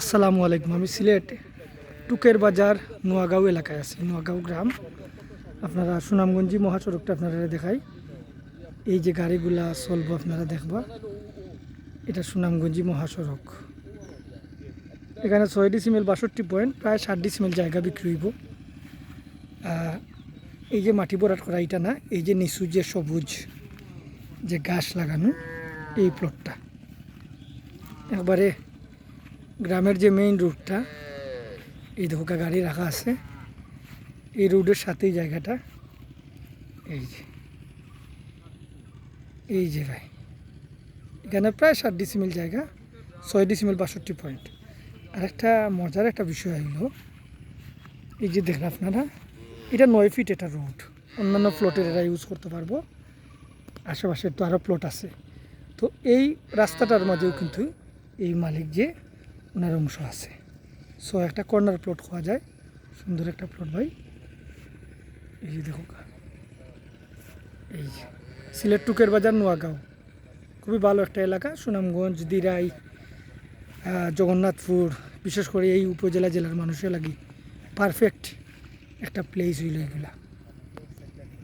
আসসালামু আলাইকুম। আমি সিলেট, টুকের বাজার, নোয়াগাঁও এলাকায় আছি। নোয়াগাঁও গ্রাম। আপনারা সুনামগঞ্জি মহাসড়কটা আপনারা দেখাই। এই যে গাড়িগুলা চলবো আপনারা দেখবা। এটা সুনামগঞ্জি মহাসড়ক। এখানে ছয় ডিসিমেল বাষট্টি পয়েন্ট প্রায় ষাট ডিসিমেল জায়গা বিক্রি হইব। এই যে মাটি ভরাট করা এটা না, এই যে নিচু যে সবুজ যে গাছ লাগানো, এই প্লটটা একবারে গ্রামের যে মেইন রুটটা এই ধোকা গাড়ি রাখা আছে। এই রোডের সাথেই জায়গাটা। এই যে। এই যে ভাই। এখানে প্রায় ষাট ডিসিমিল জায়গা, ছয় ডিসিমিল বাষট্টি পয়েন্ট আর একটা মজার একটা বিষয় হইল এই যে দেখেন আপনারা, এটা নয় ফিট এটা রোড অন্যান্য প্লটের এরা ইউজ করতে পারব। আশেপাশে তো আরও প্লট আছে। তো এই রাস্তাটার মাঝেও কিন্তু এই মালিক যে ওনার অংশ আছে। সো একটা কর্নার প্লট খাওয়া যায়। সুন্দর একটা প্লট ভাই। এই যে দেখো এই সিলেট টুকের বাজার, নোয়াগাঁও। খুবই ভালো একটা এলাকা। সুনামগঞ্জ, দিরাই জগন্নাথপুর। বিশেষ করে এই উপজেলা জেলার মানুষের লাগি পারফেক্ট একটা প্লেস হইল এগুলা।